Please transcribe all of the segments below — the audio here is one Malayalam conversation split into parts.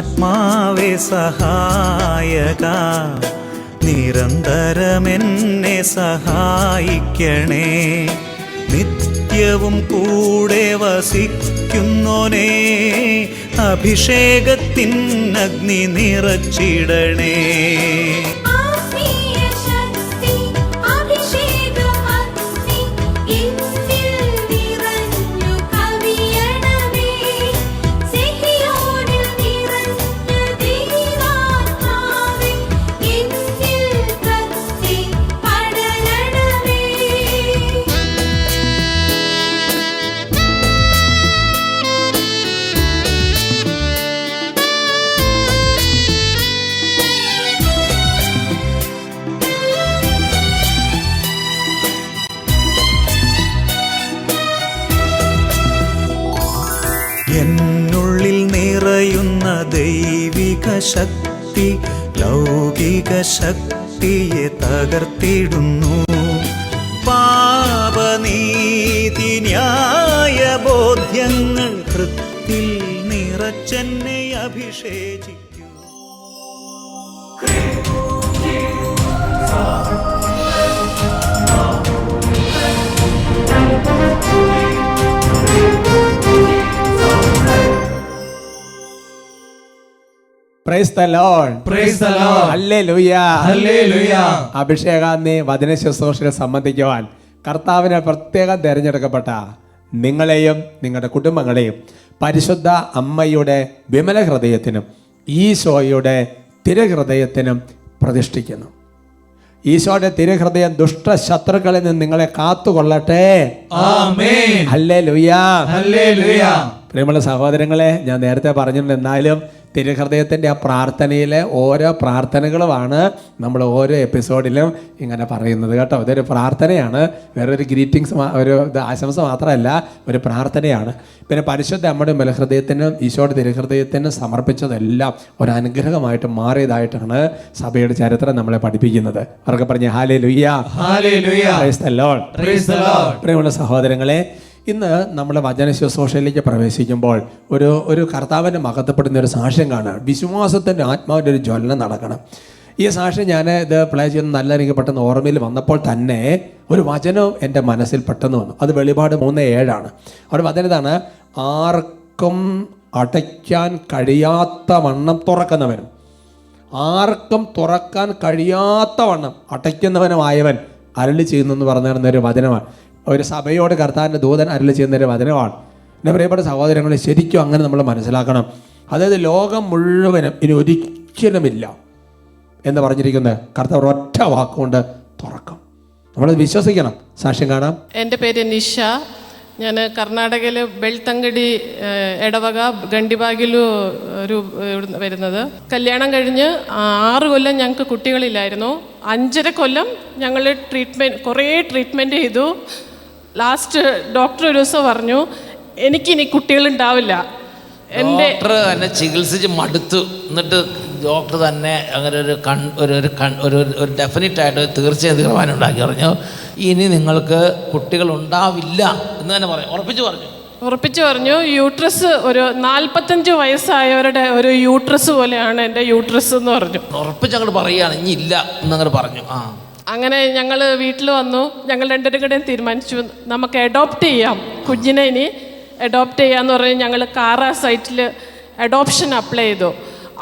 പരിശുദ്ധാത്മാവേ സഹായക നിരന്തരമെന്നെ സഹായിക്കണേ. നിത്യവും കൂടെ വസിക്കുന്നോനേ അഭിഷേകത്തിൻ അഗ്നി നിറച്ചിടണേ. തകർത്തിടുന്നു praise the lord praise the lord hallelujah hallelujah അഭിഷേകാന്തി വചന ശുശ്രൂഷയിൽ സംബന്ധിക്കുവാൻ കർത്താവിനെ പ്രത്യേകം തിരഞ്ഞെടുക്കപ്പെട്ട നിങ്ങളെയും നിങ്ങളുടെ കുടുംബങ്ങളെയും പരിശുദ്ധ അമ്മയുടെ വിമല ഹൃദയത്തിനും ഈശോയുടെ തിരഹൃദയത്തിനും പ്രതിഷ്ഠിക്കുന്നു. ഈശോയുടെ തിരഹൃദയം ദുഷ്ട ശത്രുക്കളിൽ നിന്ന് നിങ്ങളെ കാത്തുകൊള്ളട്ടെ. ഹല്ലേ Hallelujah. പ്രിയമുള്ള സഹോദരങ്ങളെ ഞാൻ നേരത്തെ പറഞ്ഞിട്ടുണ്ട് എന്നാലും തിരുഹൃദയത്തിന്റെ ആ പ്രാർത്ഥനയിലെ ഓരോ പ്രാർത്ഥനകളുമാണ് നമ്മൾ ഓരോ എപ്പിസോഡിലും ഇങ്ങനെ പറയുന്നത് കേട്ടോ. ഇതൊരു പ്രാർത്ഥനയാണ്. വേറൊരു ഗ്രീറ്റിങ്സ് ഒരു ആശംസ മാത്രമല്ല ഒരു പ്രാർത്ഥനയാണ്. പിന്നെ പരിശുദ്ധ അമ്മയുടെ ബലഹൃദയത്തിനും ഈശോയുടെ തിരുഹൃദയത്തിനും സമർപ്പിച്ചതെല്ലാം ഒരു അനുഗ്രഹമായിട്ട് മാറിയതായിട്ടാണ് സഭയുടെ ചരിത്രം നമ്മളെ പഠിപ്പിക്കുന്നത്. അവർക്ക് പറഞ്ഞ ഹാലേ ലുയ്യ Hallelujah. Praise the Lord. പ്രിയമുള്ള സഹോദരങ്ങളെ ഇന്ന് നമ്മൾ വചന ശുശ്രൂഷയിലേക്ക് പ്രവേശിക്കുമ്പോൾ ഒരു ഒരു കർത്താവിനെ മഹത്വപ്പെടുന്ന ഒരു സാക്ഷ്യം കാണാം. വിശ്വാസത്തിന്റെ ആത്മാവിന്റെ ഒരു ജ്വലനം നടക്കണം. ഈ സാക്ഷ്യം ഞാൻ ഇത് പ്ലേ ചെയ്യുന്ന നല്ല എനിക്ക് പെട്ടെന്ന് ഓർമ്മയിൽ വന്നപ്പോൾ തന്നെ ഒരു വചനം എന്റെ മനസ്സിൽ പെട്ടെന്ന് വന്നു. അത് വെളിപാട് മൂന്ന് ഏഴാണ്. അവിടെ വചനം ഇതാണ് ആർക്കും അടയ്ക്കാൻ കഴിയാത്ത വണ്ണം തുറക്കുന്നവനും ആർക്കും തുറക്കാൻ കഴിയാത്ത വണ്ണം അടയ്ക്കുന്നവനുമായവൻ അരളി ചെയ്യുന്നെന്ന് പറഞ്ഞിരുന്ന ഒരു വചനമാണ്. ഒരു സഭയോട് കർത്താവിന്റെ ദൂതൻ അരുളി ചെയ്യുന്നൊരു വചനമാണ്. എന്റെ പ്രിയപ്പെട്ട സഹോദരങ്ങളെ ശരിക്കും അങ്ങനെ നമ്മൾ മനസ്സിലാക്കണം. അതായത് ലോകം മുഴുവനും ഇനി ഒരിക്കലുമില്ല എന്ന് പറഞ്ഞിരിക്കുന്നത് കർത്താവ് ഒറ്റ വാക്കുകൊണ്ട് തുറക്കും. നമ്മൾ വിശ്വസിക്കണം. സാക്ഷ്യം കാണാം. എന്റെ പേര് നിഷ. ഞാൻ കർണാടകയിലെ ബെൽത്തങ്കടി എടവക ഗണ്ടിബാഗിലു ഒരു വരുന്നത്. കല്യാണം കഴിഞ്ഞ് ആറ് കൊല്ലം ഞങ്ങൾക്ക് കുട്ടികളില്ലായിരുന്നു. അഞ്ചര കൊല്ലം ഞങ്ങൾ ട്രീറ്റ്മെന്റ് കുറേ ട്രീറ്റ്മെന്റ് ചെയ്തു. ലാസ്റ്റ് ഡോക്ടർ ഒരു ദിവസം പറഞ്ഞു എനിക്കിനി കുട്ടികളുണ്ടാവില്ല. എന്റെ ഡോക്ടർ തന്നെ ചികിത്സിച്ച് മടുത്തു. എന്നിട്ട് ഡോക്ടർ തന്നെ അങ്ങനെ ഒരു കൺ ഒരു ഒരു കൺ ഒരു ഒരു- ഒരു ഡെഫിനറ്റ് ആയിട്ട് തീർച്ചയായും തീരുമാനം ഉണ്ടാക്കി പറഞ്ഞു ഇനി നിങ്ങൾക്ക് കുട്ടികൾ ഉണ്ടാവില്ല എന്ന് തന്നെ പറയും ഉറപ്പിച്ചു പറഞ്ഞു. ഉറപ്പിച്ചു പറഞ്ഞു യൂട്രസ് ഒരു നാൽപ്പത്തഞ്ച് വയസ്സായവരുടെ ഒരു യൂട്രസ് പോലെയാണ് എന്റെ യൂട്രസ് എന്ന് പറഞ്ഞു. ഉറപ്പിച്ച് അങ്ങോട്ട് പറയുകയാണ് ഇനി ഇല്ല എന്നങ്ങോട്ട് പറഞ്ഞു. ആ. അങ്ങനെ ഞങ്ങൾ വീട്ടിൽ വന്നു. ഞങ്ങൾ രണ്ടുപേരും കൂടെയും തീരുമാനിച്ചു. നമുക്ക് അഡോപ്റ്റ് ചെയ്യാം. കുഞ്ഞിനെ ഇനി അഡോപ്റ്റ് ചെയ്യാമെന്ന് പറഞ്ഞ് ഞങ്ങൾ കാറ സൈറ്റിൽ അഡോപ്ഷൻ അപ്ലൈ ചെയ്തു.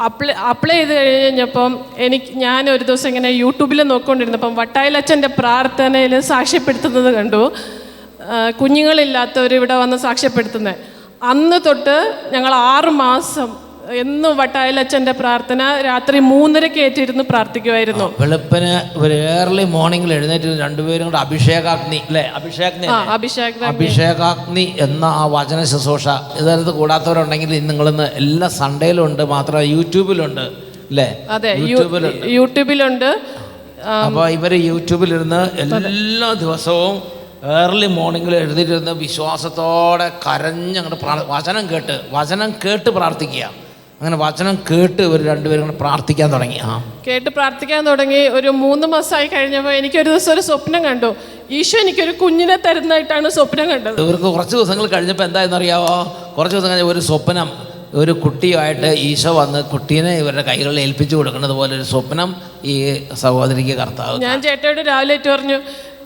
അപ്ലൈ അപ്ലൈ ചെയ്ത് കഴിഞ്ഞപ്പം എനിക്ക് ഞാൻ ഒരു ദിവസം ഇങ്ങനെ യൂട്യൂബിൽ നോക്കിക്കൊണ്ടിരുന്നപ്പം വട്ടായിലച്ഛന്റെ പ്രാർത്ഥനയിൽ സാക്ഷ്യപ്പെടുത്തുന്നത് കണ്ടു. കുഞ്ഞുങ്ങളില്ലാത്തവർ ഇവിടെ വന്ന് സാക്ഷ്യപ്പെടുത്തുന്നത് അന്ന് തൊട്ട് ഞങ്ങൾ ആറ് മാസം എന്നും വട്ടായലച്ചന്റെ പ്രാർത്ഥന രാത്രി മൂന്നരക്ക് ഏറ്റിരുന്ന് പ്രാർത്ഥിക്കുമായിരുന്നു വെളുപ്പിന് ഒരു ഏർലി മോർണിംഗിൽ എഴുന്നേറ്റ് രണ്ടുപേരും കൂടെ അഭിഷേകാഗ്നി അല്ലേ? ആ അല്ലേ? അഭിഷേക് അഭിഷേകാഗ്നി എന്ന ആ വചന ശുശ്രൂഷ. ഇതിനകത്ത് കൂടാത്തവരുണ്ടെങ്കിൽ നിങ്ങളിന്ന് എല്ലാ സൺഡേയിലും ഉണ്ട് മാത്രമല്ല യൂട്യൂബിലുണ്ട് അല്ലേ? അതെ യൂട്യൂബിലുണ്ട്. യൂട്യൂബിലുണ്ട്. അപ്പോൾ ഇവർ യൂട്യൂബിലിരുന്ന് എല്ലാ ദിവസവും ഏർലി മോർണിംഗിൽ എഴുതിയിരുന്ന് വിശ്വാസത്തോടെ കരഞ്ഞങ്ങോട്ട് പ്രാ വചനം കേട്ട് വചനം കേട്ട് പ്രാർത്ഥിക്കുക. അങ്ങനെ വചനം കേട്ട് ഇവർ രണ്ടുപേരും കൂടെ പ്രാർത്ഥിക്കാൻ തുടങ്ങി. ആ. കേട്ട് പ്രാർത്ഥിക്കാൻ തുടങ്ങി. ഒരു മൂന്ന് മാസമായി കഴിഞ്ഞപ്പോൾ എനിക്കൊരു ദിവസം ഒരു സ്വപ്നം കണ്ടു. ഈശോ എനിക്കൊരു കുഞ്ഞിനെ തരുന്നതായിട്ടാണ് സ്വപ്നം കണ്ടത്. ഇവർക്ക് കുറച്ച് ദിവസങ്ങൾ കഴിഞ്ഞപ്പോൾ എന്തായെന്ന് അറിയാവോ കുറച്ച് ദിവസം കഴിഞ്ഞ ഒരു സ്വപ്നം ഒരു കുട്ടിയുമായിട്ട് ഈശോ വന്ന് കുട്ടീനെ ഇവരുടെ കൈകളിൽ ഏൽപ്പിച്ചു കൊടുക്കുന്നത് പോലെ ഒരു സ്വപ്നം ഈ സഹോദരിക്ക് കർത്താവ് ഞാൻ ചേട്ടയോട് രാവിലെ ഏറ്റു പറഞ്ഞു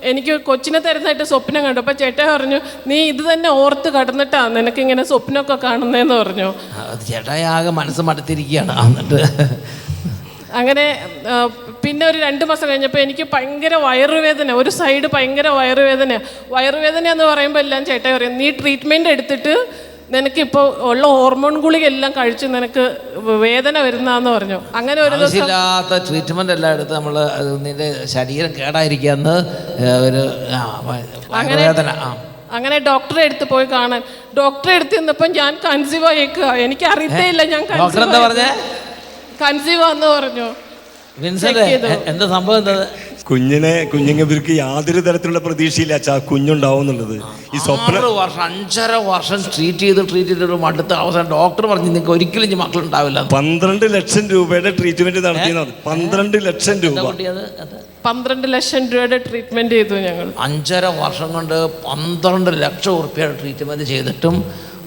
എനിക്ക് കൊച്ചിനെ തരുന്നതായിട്ട് സ്വപ്നം കണ്ടു. അപ്പോൾ ചേട്ടൻ പറഞ്ഞു നീ ഇത് തന്നെ ഓർത്ത് കടന്നിട്ടാ നിനക്ക് ഇങ്ങനെ സ്വപ്നമൊക്കെ കാണുന്നതെന്ന് പറഞ്ഞു. ചേട്ടായി ആകെ മനസ്സ് മടുത്തിരിക്കുകയാണ്. എന്നിട്ട് അങ്ങനെ പിന്നെ ഒരു രണ്ട് മാസം കഴിഞ്ഞപ്പോൾ എനിക്ക് ഭയങ്കര വയറുവേദന ഒരു സൈഡ് ഭയങ്കര വയറുവേദന. വയറുവേദന എന്ന് പറയുമ്പോൾ എല്ലാം ചേട്ടൻ പറയും നീ ട്രീറ്റ്മെന്റ് എടുത്തിട്ട് നിനക്കിപ്പോൾ ഉള്ള ഹോർമോൺ ഗുളിക എല്ലാം കഴിച്ച് നിനക്ക് വേദന വരുന്നതെന്ന് പറഞ്ഞു. അങ്ങനെ ഒരു ദിവസം ആവശ്യമില്ലാത്ത ട്രീറ്റ്മെന്റ് എല്ലാം എടുത്ത് നമ്മൾ നിന്റെ ശരീരം കേടായിരിക്കാന്ന് ഒരു ആ, വ- വേദന ആ. അങ്ങനെ ഡോക്ടറെ അടുത്ത് പോയി കാണാൻ. ഡോക്ടറെ അടുത്ത് നിന്നപ്പോൾ ഞാൻ കൺസീവ് ആയേക്കുക എനിക്ക് അറിയത്തേ ഇല്ല ഞാൻ ഡോക്ടർ എന്താ പറഞ്ഞേ? കൺസീവ് ആന്ന് പറഞ്ഞു. എന്താ സംഭവം എന്താ? കുഞ്ഞിനെ കുഞ്ഞുങ്ങൾക്ക് യാതൊരു തരത്തിലുള്ള പ്രതീക്ഷയില്ല. അച്ഛാ കുഞ്ഞുണ്ടാവും എന്നുള്ളത്. ഈ സ്വപ്ന ആറ് വർഷം അഞ്ചര വർഷം ട്രീറ്റ് ചെയ്ത് ട്രീറ്റ് ചെയ്തിട്ട് മടുത്ത അവസാനം ഡോക്ടർ പറഞ്ഞു നിങ്ങൾക്ക് ഒരിക്കലും ഇനി മക്കളുണ്ടാവില്ല പന്ത്രണ്ട് ലക്ഷം രൂപയുടെ ട്രീറ്റ്മെന്റ് നടത്തിയത് പന്ത്രണ്ട് ലക്ഷം രൂപ. കുട്ടിയത് അത്? പന്ത്രണ്ട് ലക്ഷം രൂപയുടെ ട്രീറ്റ്മെന്റ് ചെയ്തു ഞങ്ങൾ. അഞ്ചര വർഷം കൊണ്ട് പന്ത്രണ്ട് ലക്ഷം ഉറുപ്പ്യയുടെ ട്രീറ്റ്മെന്റ് ചെയ്തിട്ടും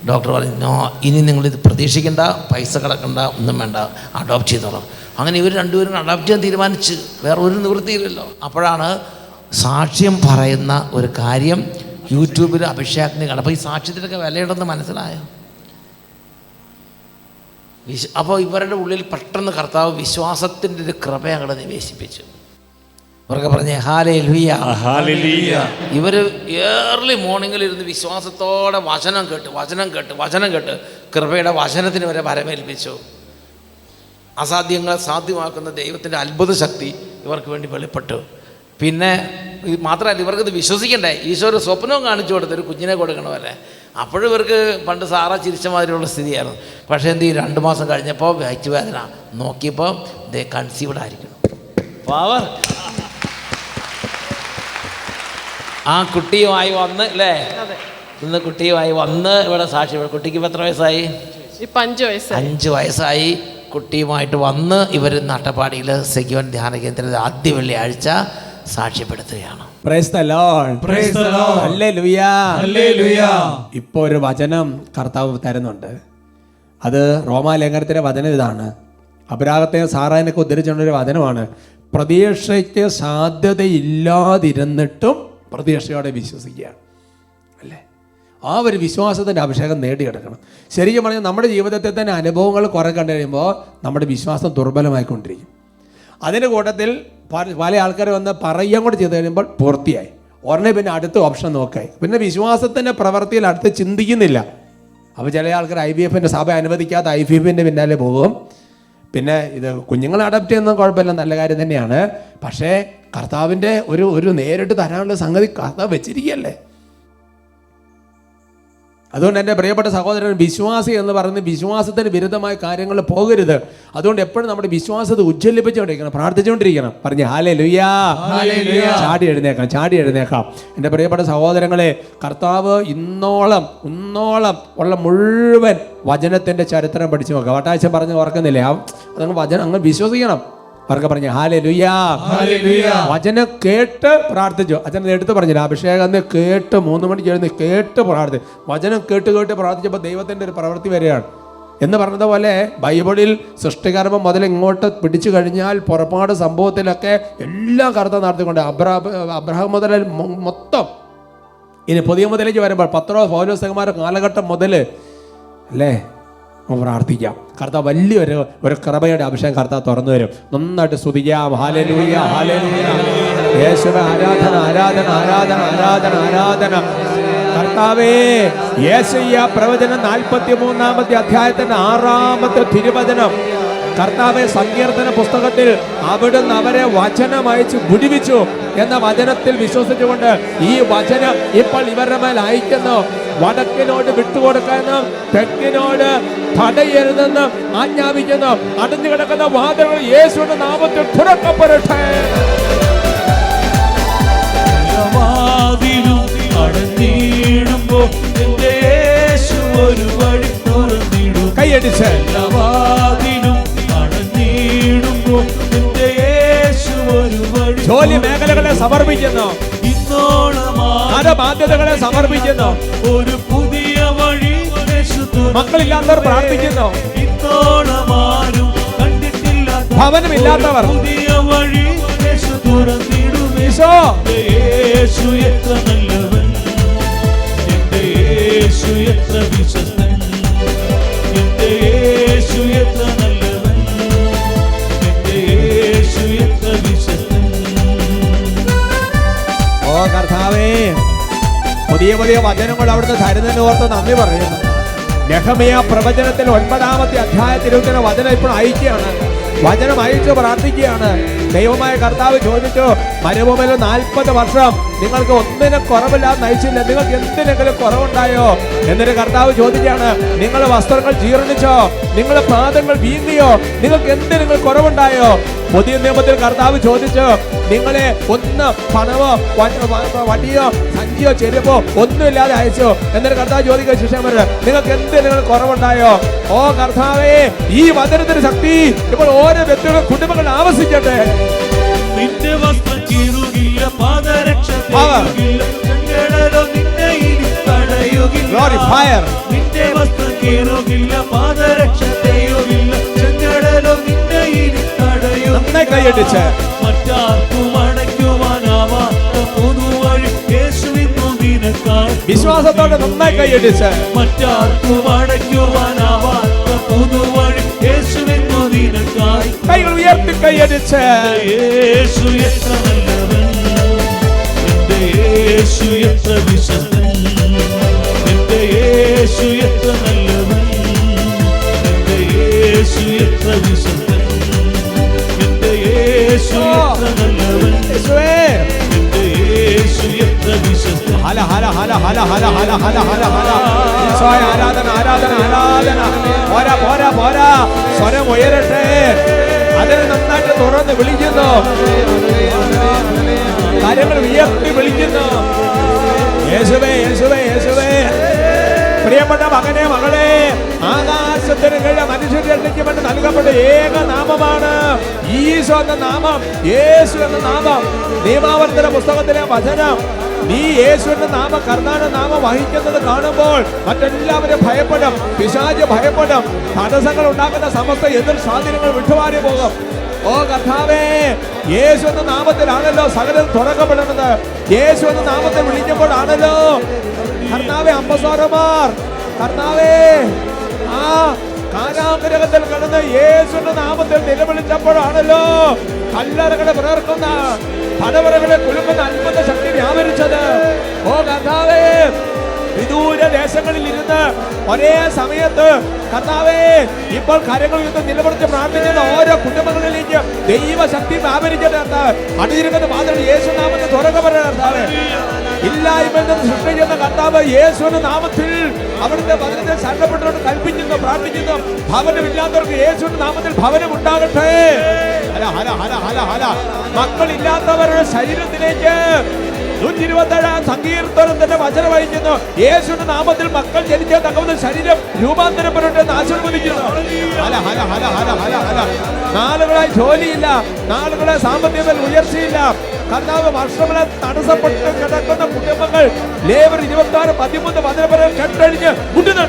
ഡോക്ടർ പറഞ്ഞു നോ ഇനി നിങ്ങളിത് പ്രതീക്ഷിക്കേണ്ട പൈസ കിടക്കണ്ട ഒന്നും വേണ്ട അഡോപ്റ്റ് ചെയ്തോളാം. അങ്ങനെ ഇവർ രണ്ടുപേരും അഡോപ്റ്റ് ചെയ്യാൻ തീരുമാനിച്ച് വേറെ ഒരു നിവൃത്തിയില്ലല്ലോ. അപ്പോഴാണ് സാക്ഷ്യം പറയുന്ന ഒരു കാര്യം യൂട്യൂബിൽ അഭിഷേകത്തിന് കണ്ടു അപ്പോൾ ഈ സാക്ഷ്യത്തിനൊക്കെ വിലയുണ്ടെന്ന് മനസ്സിലായോ? വിശ അപ്പോൾ ഇവരുടെ ഉള്ളിൽ പെട്ടെന്ന് കർത്താവ് വിശ്വാസത്തിന്റെ ഒരു കൃപ അങ്ങോട്ട് നിവേശിപ്പിച്ചു. ഇവർക്ക് പറഞ്ഞേ ഹാലേ ലുയ്യ. ഇവർ ഏർലി മോർണിംഗിൽ ഇരുന്ന് വിശ്വാസത്തോടെ വചനം കേട്ട് വചനം കേട്ട് വചനം കേട്ട് കൃപയുടെ വചനത്തിന് വരെ വരമേൽപ്പിച്ചു. അസാധ്യങ്ങളെ സാധ്യമാക്കുന്ന ദൈവത്തിന്റെ അത്ഭുത ശക്തി ഇവർക്ക് വേണ്ടി വെളിപ്പെട്ടു. പിന്നെ മാത്രമല്ല ഇവർക്കിത് വിശ്വസിക്കണ്ടേ. ഈശോ ഒരു സ്വപ്നവും കാണിച്ചു കൊടുത്തൊരു കുഞ്ഞിനെ കൊടുക്കണമല്ലേ അപ്പോഴും ഇവർക്ക് പണ്ട് സാറ ചിരിച്ച മാതിരിയുള്ള സ്ഥിതിയായിരുന്നു. പക്ഷേ എന്ത് ചെയ്യും? രണ്ട് മാസം കഴിഞ്ഞപ്പോൾ വയറ്റുവേദന. നോക്കിയപ്പോൾ ദേ കൺസീവ്ഡ് ആയിരിക്കണം പവർ ആ കുട്ടിയുമായി വന്ന് അല്ലേ ഇന്ന് കുട്ടിയുമായി വന്ന് ഇവിടെ സാക്ഷി ഇവിടെ കുട്ടിക്ക് ഇപ്പം എത്ര വയസ്സായി? ഇപ്പം അഞ്ച് വയസ്സായി. അഞ്ച് വയസ്സായി. കുട്ടിയുമായിട്ട് വന്ന് ഇവർ നട്ടപ്പാടിയിൽ സെക്യൂൻ ധ്യാന കേന്ദ്രത്തിൽ ആദ്യ വെള്ളിയാഴ്ച സാക്ഷ്യപ്പെടുത്തുകയാണ്. ഇപ്പോൾ ഒരു വചനം കർത്താവ് തരുന്നുണ്ട്. അത് റോമാലേഖനത്തിലെ വചനം ഇതാണ്. അപരാഗത്തെ സാറായനൊക്കെ ഉദ്ധരിച്ചുകൊണ്ടൊരു വചനമാണ്. പ്രതീക്ഷയ്ക്ക് സാധ്യതയില്ലാതിരുന്നിട്ടും പ്രതീക്ഷയോടെ വിശ്വസിക്കുകയാണ് അല്ലേ? ആ ഒരു വിശ്വാസത്തിന്റെ അഭിഷേകം നേടിയെടുക്കണം. ശരിക്കും പറഞ്ഞാൽ നമ്മുടെ ജീവിതത്തിൽ തന്നെ അനുഭവങ്ങൾ കുറെ കണ്ടു കഴിയുമ്പോൾ നമ്മുടെ വിശ്വാസം ദുർബലമായിക്കൊണ്ടിരിക്കും. അതിന്റെ കൂട്ടത്തിൽ പല ആൾക്കാർ വന്ന് പറയുകയും കൂടെ ചെയ്ത് കഴിയുമ്പോൾ പൂർത്തിയായി. ഉടനെ പിന്നെ അടുത്ത ഓപ്ഷൻ നോക്കായി. പിന്നെ വിശ്വാസത്തിന്റെ പ്രവൃത്തിയിൽ അടുത്ത് ചിന്തിക്കുന്നില്ല. അപ്പോൾ ചില ആൾക്കാർ ഐ ബി എഫിന്റെ സഭ അനുവദിക്കാത്ത ഐ ബി എഫിന്റെ പിന്നാലെ പോകും. പിന്നെ ഇത് കുഞ്ഞുങ്ങളെ അഡപ്റ്റ് ചെയ്യുന്ന കുഴപ്പമില്ല നല്ല കാര്യം തന്നെയാണ്. പക്ഷേ കർത്താവിന്റെ ഒരു ഒരു നേരിട്ട് തരാനുള്ള സംഗതി കർത്താവ് വെച്ചിരിക്കുകയല്ലേ? അതുകൊണ്ട് എന്റെ പ്രിയപ്പെട്ട സഹോദരൻ വിശ്വാസി എന്ന് പറയുന്നത് വിശ്വാസത്തിന് വിരുദ്ധമായ കാര്യങ്ങൾ പോകരുത്. അതുകൊണ്ട് എപ്പോഴും നമ്മുടെ വിശ്വാസത്തെ ഉജ്ജ്വലിപ്പിച്ചുകൊണ്ടിരിക്കണം പ്രാർത്ഥിച്ചുകൊണ്ടിരിക്കണം. പറഞ്ഞ് ഹാലേ ലുയാ ചാടി എഴുന്നേക്കാം ചാടി എഴുന്നേക്കാം. എന്റെ പ്രിയപ്പെട്ട സഹോദരങ്ങളെ കർത്താവ് ഇന്നോളം ഇന്നോളം ഉള്ള മുഴുവൻ വചനത്തിന്റെ ചരിത്രം പഠിച്ചു നോക്കുക വട്ടാഴ്ച പറഞ്ഞ് ഓർക്കുന്നില്ലേ? അതങ്ങ് വചനം അങ്ങ് വിശ്വസിക്കണം. അവർക്ക് പറഞ്ഞു ഹാലേ ലുയാ വചനം കേട്ട് പ്രാർത്ഥിച്ചു. അച്ഛൻ എടുത്ത് പറഞ്ഞില്ല അഭിഷേകം കേട്ട് മൂന്ന് മണി എഴുതി കേട്ട് പ്രാർത്ഥി വചനം കേട്ട് കേട്ട് പ്രാർത്ഥിച്ചപ്പോൾ ദൈവത്തിന്റെ ഒരു പ്രവൃത്തി വരികയാണ് എന്ന് പറഞ്ഞതുപോലെ ബൈബിളിൽ സൃഷ്ടികർമ്മം മുതൽ ഇങ്ങോട്ട് പിടിച്ചു കഴിഞ്ഞാൽ പുറപ്പാട് സംഭവത്തിലൊക്കെ എല്ലാം കറുത്ത നടത്തിക്കൊണ്ട് അബ്രാ അബ്രഹാം മുതൽ മൊത്തം. ഇനി പുതിയ മുതലേക്ക് വരുമ്പോൾ പത്രോ പൗലോസകന്മാരോ കാലഘട്ടം മുതൽ അല്ലേ? പ്രാർത്ഥിക്കാം. കർത്താവ് വലിയൊരു ഒരു കൃപയുടെ അഭിഷേകം കർത്താവ് തുറന്നു വരും നന്നായിട്ട് സ്തുതിക്കാം. ഹാലലൂയ ഹാലലൂയ യേശുവ ആരാധന ആരാധന ആരാധന ആരാധന ആരാധന. കർത്താവേ യേശയ്യ പ്രവചനം നാൽപ്പത്തി മൂന്നാമത്തെ അധ്യായത്തിന്റെ ആറാമത്തെ തിരുവചനം. കർത്താവെ സങ്കീർത്തന പുസ്തകത്തിൽ അവിടുന്ന് അവരെ വചനം അയച്ച് വിടുവിച്ചു എന്ന വചനത്തിൽ വിശ്വസിച്ചുകൊണ്ട് ഈ വചനം ഇപ്പോൾ ഇവരുടെ മേൽ അയക്കുന്നു വടക്കിനോട് വിട്ടുകൊടുക്കാനും തെക്കിനോട് തടയരുതെന്ന് ആജ്ഞാപിക്കുന്നു. അടഞ്ഞു കിടക്കുന്ന വാദങ്ങൾ യേശുവിന്റെ നാമത്തിൽ തുറക്കപ്പെടട്ടെ. വാതിലും അടഞ്ഞിടുമ്പോ എന്റെ യേശു ഒരു വഴി തുറന്നിടും. കൈയടിച്ച്. വാതിലും ജോലി മേഖലകളെ സമർപ്പിക്കുന്നു. ബാധ്യതകളെ സമർപ്പിക്കുന്നു. ഒരു പുതിയ വഴി മക്കളില്ലാത്തവർ പ്രാർത്ഥിക്കുന്നു. ഭവനമില്ലാത്തവർ. പുതിയ വഴി യേശു തുറന്നിടുമേ. ഈശോ. യേശു എത്ര നല്ലവൻ. യേശു എത്ര വിശ്വസ്തൻ കർത്താവേ. പുതിയ പുതിയ വചനങ്ങൾ അവിടുന്ന് തരുന്നതിന് ഓർത്ത് നന്ദി പറയുന്നു. നെഹമിയ പ്രവചനത്തിൽ ഒൻപതാമത്തെ അധ്യായത്തിൽ വചനം ഇപ്പോൾ അയക്കുകയാണ്. വചനം അയച്ചു പ്രാർത്ഥിക്കുകയാണ്. ദൈവമായ കർത്താവ് ചോദിച്ചു മരുഭൂമിയിൽ നാൽപ്പത് വർഷം നിങ്ങൾക്ക് ഒന്നിനും കുറവില്ലാതെ നയിച്ചില്ല. നിങ്ങൾക്ക് എന്തിനെങ്കിലും കുറവുണ്ടായോ? എന്നിട്ട് കർത്താവ് ചോദിക്കുകയാണ് നിങ്ങളുടെ വസ്ത്രങ്ങൾ ജീർണിച്ചോ? നിങ്ങളുടെ പാദങ്ങൾ വീങ്ങിയോ നിങ്ങൾക്ക് എന്തിനെങ്കിലും കുറവുണ്ടായോ? പുതിയ നിയമത്തിൽ കർത്താവ് ചോദിച്ചു നിങ്ങളെ ഒന്ന് പണമോ വടിയോ സഞ്ചിയോ ചെരുപ്പോ ഒന്നുമില്ലാതെ അയച്ചു? എന്നിട്ട് കർത്താവ് ചോദിക്കുക ശിഷ്യന്മാര് നിങ്ങൾക്ക് എന്തെങ്കിലും കുറവുണ്ടായോ? ഓ കർത്താവേ ഈ വചനത്തിന് ശക്തി ഇപ്പോൾ ഓരോ വ്യക്തികളും കുടുംബങ്ങൾ ആവശ്യിക്കട്ടെ നിന്റെ വസ്ത്രം കീറുകില്ല പാദരക്ഷ നിന്നെ ഇനി തടയുകില്ല. നിന്റെ വസ്ത്രം കീറുകില്ല പാദരക്ഷ നിന്നെ ഇനി തടയുകില്ല. നന്നായി കൈയടിച്ച്. മറ്റാർക്കും അടയ്ക്കുവാനാവാത്ത പുതുവഴി യേശുവിന്നു വിശ്വാസത്തോടെ നന്നായി കൈയടിച്ച് മറ്റാർക്കും അടയ്ക്കുവാനാവാത്ത കൈകൾ ഉയർത്തി കൈയടിച്ച്. യേശു എത്ര നല്ലവൻ. എന്റെ യേശു എത്ര വിശ്വസ്തൻ എന്റെ യേശു എത്ര നല്ലവൻ. എന്റെ യേശു എത്ര വിശ്വസ്തൻ എന്റെ യേശു എത്ര നല്ലവൻ. എന്റെ യേശു എത്ര വിശ്വസ്തൻ ഹല ഹല ഹല ഹല ഹല ഹല ഹല ഹല ഹല. ആരാധന ആരാധന ആരാധന. പോരാ പോരാ പോരാ. സ്വരം ഉയരട്ടെ. അതിന് നന്നായിട്ട് തുറന്ന് വിളിക്കുന്നു. കാര്യങ്ങൾ ഉയർത്തി വിളിക്കുന്നു. യേശുവേ യേശുവേ യേശുവേ. പ്രിയപ്പെട്ട മകനെ മകളെ ആകാശത്തിന് കീഴെ മനുഷ്യരിലേക്ക് വേണ്ടി നൽകപ്പെട്ട ഏക നാമമാണ് ഈശോ എന്ന നാമം യേശു എന്ന നാമം. നിയമാവർത്തന പുസ്തകത്തിലെ വചനം നീ യേശുവിന്റെ നാമ കർണാന നാമ വഹിക്കുന്നത് കാണുമ്പോൾ മറ്റെല്ലാവരും ഭയപ്പെടും പിശാജ് ഭയപ്പെടും തടസ്സങ്ങൾ ഉണ്ടാക്കുന്ന സമസ്ത എതിർ സ്വാധീനങ്ങൾ വിട്ടുമാറി പോകും. ഓ കർത്താവേ യേശു എന്ന നാമത്തിലാണല്ലോ സകലം തുറക്കപ്പെടുന്നത്. യേശു എന്ന നാമത്തെ വിളിക്കുമ്പോഴാണല്ലോ കർത്താവെ അമ്പസാരമാർ കർത്താവേ ആ കാനാഗ്രഹത്തിൽ കിടന്ന് യേശുവിന്റെ നാമത്തിൽ നിലവിളിച്ചപ്പോഴാണല്ലോ കല്ലറകളെ പിളർക്കുന്ന പടവറകളെ കുലുക്കുന്ന അത്ഭുത ശക്തി വ്യാപരിച്ചത്. ഓ കർത്താവേ വിദൂര ദേശങ്ങളിൽ ഇരുന്ന് ഒരേ സമയത്ത് കർത്താവേ ഇപ്പോൾ കരങ്ങൾ യുദ്ധം നിലനിർത്തി പ്രാർത്ഥിക്കുന്ന ഓരോ കുടുംബങ്ങളിലേക്ക് ദൈവശക്തി വ്യാപരിക്കട്ടെ കർത്താവ്. മാത്രം യേശുനാമത്തെ തുറക്കപ്പെട്ട കർത്താവ്. ഇല്ലായ്മയിൽ സൃഷ്ടി സൃഷ്ടിക്കുന്ന കർത്താവ് യേശുവിന്റെ നാമത്തിൽ അവിടുത്തെ വചനത്തെ ശരണപ്പെട്ടവരോട് കൽപ്പിക്കുന്നു പ്രാർത്ഥിക്കുന്നു. ഭവനമില്ലാത്തവർക്ക് യേശുവിന്റെ നാമത്തിൽ ഭവനം ഉണ്ടാകട്ടെ. ഹല ഹല ഹല ഹല. മക്കളില്ലാത്തവരുടെ ശരീരത്തിലേക്ക് നൂറ്റി ഇരുപത്തേഴാം സങ്കീർത്തനത്തിന്റെ വചനം വഹിക്കുന്നു യേശുവിന്റെ നാമത്തിൽ മക്കൾ ജനിച്ച തക്കവന്ന ശരീരം രൂപാന്തരപ്പെടട്ടെ ആശീർവദിക്കുന്നു ഹല ഹല ഹല ഹല ഹല ഹല നാളുകളായി ജോലിയില്ല നാളുകളെ സാമ്പത്തികത്തിൽ ഉയർച്ചയില്ല കർത്താവ് വർഷങ്ങളെ തടസ്സപ്പെട്ട് കിടക്കുന്ന കുടുംബങ്ങൾ ലേബർ ഇരുപത്തി ആറ് പതിമൂന്ന് പതിനൊമ്പത് കെട്ടഴിഞ്ഞ് മുട്ടുന്ന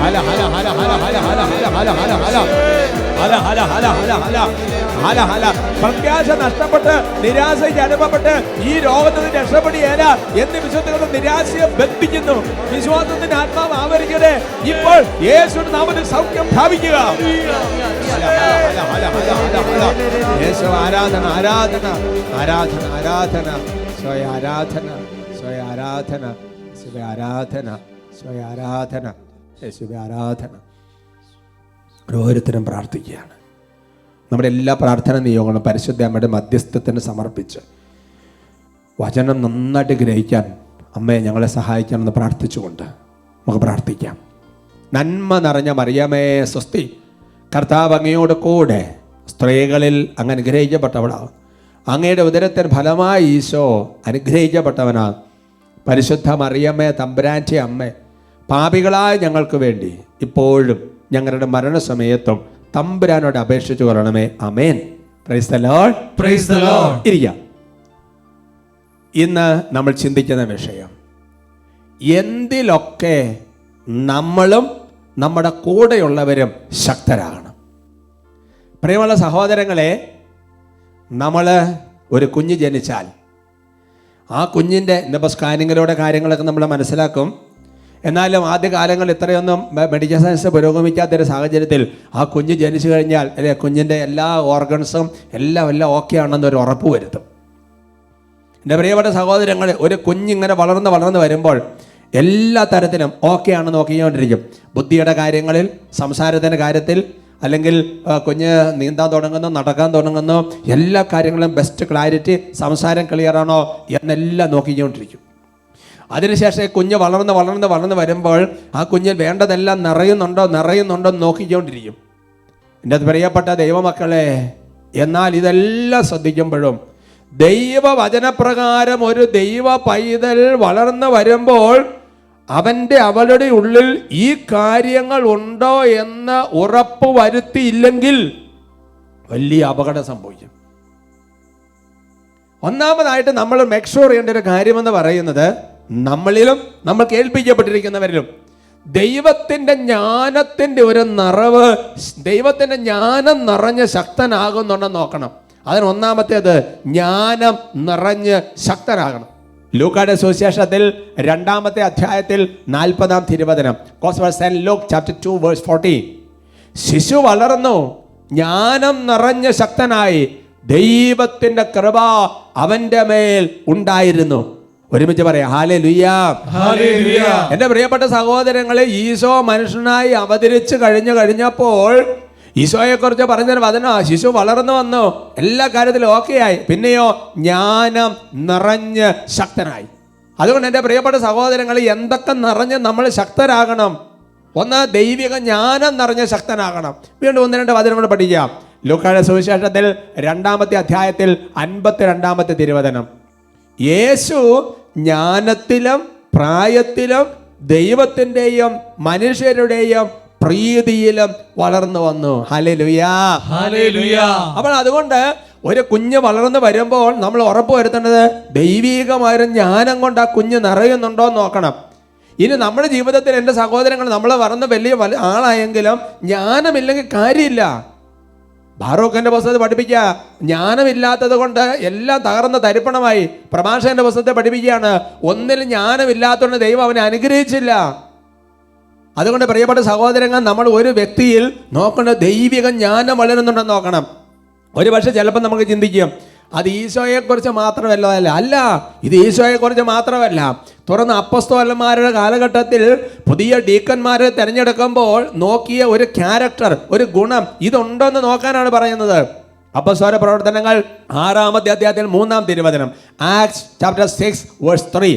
ഹല ഹല ഹല ഹല ഹല ഹല ഹല ഹല ഹല ഹല ഹല ഹല ഹല ഹല ഹല ഹല പ്രത്യാശ നഷ്ടപ്പെട്ട് നിരാശയ്ക്ക് അനുഭവപ്പെട്ട് ഈ രോഗത്തിൽ നിന്ന് രക്ഷപ്പെടുകയല്ല എന്ന് വിശ്വസിക്കുന്ന നിരാശയെ ബന്ധിക്കുന്നു. വിശ്വാസത്തിന്റെ ആത്മാവ് ആവരിക്കട്ടെ. ഇപ്പോൾ യേശുവിന്റെ നാമത്തിൽ സൗഖ്യം പ്രാപിക്കുക. യേശു ആരാധന ആരാധന ആരാധന ആരാധന. സ്വയ ആരാധന സ്വയ ആരാധന യേശുവെ ആരാധന സ്വയ ആരാധന യേശുവെ ആരാധന. ഓരോരുത്തരും പ്രാർത്ഥിക്കുകയാണ്. നമ്മുടെ എല്ലാ പ്രാർത്ഥന നിയോഗങ്ങളും പരിശുദ്ധ അമ്മയുടെ മധ്യസ്ഥത്തിന് സമർപ്പിച്ച് വചനം നന്നായിട്ട് ഗ്രഹിക്കാൻ അമ്മയെ ഞങ്ങളെ സഹായിക്കണമെന്ന് പ്രാർത്ഥിച്ചുകൊണ്ട് നമുക്ക് പ്രാർത്ഥിക്കാം. നന്മ നിറഞ്ഞ മറിയമേ സ്വസ്തി. കർത്താവ് അങ്ങയോട് കൂടെ സ്ത്രീകളിൽ അങ്ങ് അനുഗ്രഹിക്കപ്പെട്ടവളാണ് അങ്ങയുടെ ഉദരത്തിന് ഫലമായി ഈശോ അനുഗ്രഹിക്കപ്പെട്ടവനാ. പരിശുദ്ധ മറിയമ്മേ തമ്പുരാന്റെ അമ്മ പാപികളായ ഞങ്ങൾക്ക് വേണ്ടി ഇപ്പോഴും ഞങ്ങളുടെ മരണസമയത്തും തമ്പുരാനോട് അപേക്ഷിച്ചു കൊള്ളണമേ. Amen praise praise. ഇരിക്കാം. ഇന്ന് നമ്മൾ ചിന്തിക്കുന്ന വിഷയം എന്തിലൊക്കെ നമ്മളും നമ്മുടെ കൂടെയുള്ളവരും ശക്തരാകണം. പ്രിയമുള്ള സഹോദരങ്ങളെ നമ്മൾ ഒരു കുഞ്ഞ് ജനിച്ചാൽ ആ കുഞ്ഞിന്റെ ഇന്നിപ്പോൾ സ്കാനിങ്ങിലൂടെ കാര്യങ്ങളൊക്കെ നമ്മൾ മനസ്സിലാക്കും. എന്നാലും ആദ്യ കാലങ്ങളിൽ ഇത്രയൊന്നും മെഡിക്കൽ സയൻസ് പുരോഗമിക്കാത്തൊരു സാഹചര്യത്തിൽ ആ കുഞ്ഞ് ജനിച്ചു കഴിഞ്ഞാൽ അല്ലെ കുഞ്ഞിന്റെ എല്ലാ ഓർഗൻസും എല്ലാം എല്ലാം ഓക്കെ ആണെന്നൊരു ഉറപ്പ് വരുത്തും. എന്റെ പ്രിയപ്പെട്ട സഹോദരങ്ങൾ ഒരു കുഞ്ഞിങ്ങനെ വളർന്ന് വളർന്ന് വരുമ്പോൾ എല്ലാ തരത്തിലും ഓക്കെ ആണെന്ന് നോക്കിക്കൊണ്ടിരിക്കും. ബുദ്ധിയുടെ കാര്യങ്ങളിൽ സംസാരത്തിന്റെ കാര്യത്തിൽ അല്ലെങ്കിൽ കുഞ്ഞ് നീന്താൻ തുടങ്ങുന്നു നടക്കാൻ തുടങ്ങുന്നു എല്ലാ കാര്യങ്ങളും ബെസ്റ്റ് ക്ലാരിറ്റി സംസാരം ക്ലിയറാണോ എന്നെല്ലാം നോക്കിക്കൊണ്ടിരിക്കും. അതിനുശേഷം കുഞ്ഞ് വളർന്ന് വളർന്ന് വളർന്ന് വരുമ്പോൾ ആ കുഞ്ഞ് വേണ്ടതെല്ലാം നിറയുന്നുണ്ടോ നിറയുന്നുണ്ടോ എന്ന് നോക്കിക്കൊണ്ടിരിക്കും. എന്റെ അത് പ്രിയപ്പെട്ട ദൈവമക്കളെ എന്നാൽ ഇതെല്ലാം ശ്രദ്ധിക്കുമ്പോഴും ദൈവവചനപ്രകാരം ഒരു ദൈവ പൈതൽ വളർന്നു വരുമ്പോൾ അവന്റെ അവളുടെ ഉള്ളിൽ ഈ കാര്യങ്ങൾ ഉണ്ടോ എന്ന് ഉറപ്പ് വരുത്തിയില്ലെങ്കിൽ വലിയ അപകടം സംഭവിക്കും. ഒന്നാമതായിട്ട് നമ്മൾ മെക്ഷൂർ ചെയ്യേണ്ട ഒരു കാര്യമെന്ന് പറയുന്നത് നമ്മളിലും നമ്മൾ കേൾപ്പിക്കപ്പെട്ടിരിക്കുന്നവരിലും ദൈവത്തിന്റെ ജ്ഞാനത്തിന്റെ ഒരു നിറവ് ദൈവത്തിന്റെ ജ്ഞാനം നിറഞ്ഞ് ശക്തനാകുന്നുണ്ടെന്ന് നോക്കണം. അതിന് ഒന്നാമത്തേത് ജ്ഞാനം നിറഞ്ഞ് ശക്തനാകണം. ലൂക്കാട് സുവിശേഷത്തിൽ രണ്ടാമത്തെ അധ്യായത്തിൽ നാൽപ്പതാം തിരുവചനം. Luke chapter two verse fourteen ശിശു വളർന്നു ജ്ഞാനം നിറഞ്ഞ ശക്തനായി ദൈവത്തിന്റെ കൃപ അവന്റെ മേൽ ഉണ്ടായിരുന്നു. ഒരുമിച്ച് പറയാം. ഹാലേ ലുയ്യാ ഹല്ലേലൂയ. എന്റെ പ്രിയപ്പെട്ട സഹോദരങ്ങളെ ഈശോ മനുഷ്യനായി അവതരിച്ചു കഴിഞ്ഞു കഴിഞ്ഞപ്പോൾ ഈശോയെ കുറിച്ച് പറഞ്ഞൊരു വതന ശിശു വളർന്നു വന്നു. എല്ലാ കാര്യത്തിലും ഓക്കെ ആയി. പിന്നെയോ ജ്ഞാനം നിറഞ്ഞ് ശക്തനായി. അതുകൊണ്ട് എന്റെ പ്രിയപ്പെട്ട സഹോദരങ്ങൾ എന്തൊക്കെ നിറഞ്ഞ് നമ്മൾ ശക്തരാകണം? ഒന്ന് ദൈവിക ജ്ഞാനം നിറഞ്ഞ് ശക്തനാകണം. വീണ്ടും ഒന്ന് രണ്ട് വചനങ്ങൾ പഠിക്കാം. ലൂക്കായുടെ സുവിശേഷത്തിൽ രണ്ടാമത്തെ അധ്യായത്തിൽ അൻപത്തി രണ്ടാമത്തെ തിരുവചനം. യേശു ജ്ഞാനത്തിലും പ്രായത്തിലും ദൈവത്തിന്റെയും മനുഷ്യരുടെയും പ്രീതിയിലും വളർന്നു വന്നു. ഹലലുയാ ഹലലുയാ അപ്പോൾ അതുകൊണ്ട് ഒരു കുഞ്ഞ് വളർന്നു വരുമ്പോൾ നമ്മൾ ഉറപ്പ് വരുത്തേണ്ടത് ദൈവീകമായ ജ്ഞാനം കൊണ്ട് ആ കുഞ്ഞ് നിറയുന്നുണ്ടോ എന്ന് നോക്കണം. ഇനി നമ്മുടെ ജീവിതത്തിൽ എന്റെ സഹോദരങ്ങൾ നമ്മൾ വളർന്ന് വലിയ വല ആളായെങ്കിലും ജ്ഞാനമില്ലെങ്കിൽ കാര്യമില്ല. ബാറോഖിന്റെ പുസ്തകത്തെ പഠിപ്പിക്കുക. ജ്ഞാനമില്ലാത്തത് കൊണ്ട് എല്ലാം തകർന്ന തരിപ്പണമായി പ്രഭാഷകന്റെ പുസ്തകത്തെ പഠിപ്പിക്കുകയാണ്. ഒന്നിൽ ജ്ഞാനമില്ലാത്തതുകൊണ്ട് ദൈവം അവനെ അനുഗ്രഹിച്ചില്ല. അതുകൊണ്ട് പ്രിയപ്പെട്ട സഹോദരങ്ങൾ നമ്മൾ ഒരു വ്യക്തിയിൽ നോക്കേണ്ട ദൈവിക ജ്ഞാനം വളരുന്നുണ്ടെന്ന് നോക്കണം. ഒരു പക്ഷേ ചിലപ്പോൾ നമുക്ക് ചിന്തിക്കും അത് ഈശോയെക്കുറിച്ച് മാത്രമല്ല അല്ല ഇത് ഈശോയെക്കുറിച്ച് മാത്രമല്ല. തുറന്ന അപ്പസ്തോലന്മാരുടെ കാലഘട്ടത്തിൽ പുതിയ ഡീക്കന്മാരെ തിരഞ്ഞെടുക്കുമ്പോൾ നോക്കിയ ഒരു ക്യാരക്ടർ ഒരു ഗുണം ഇതുണ്ടോ എന്ന് നോക്കാനാണ് പറയുന്നത്. അപ്പസ്വര പ്രവർത്തനങ്ങൾ ആറാമത്തെ അധ്യായത്തിൽ മൂന്നാം തിരുവചനം Acts chapter six verse three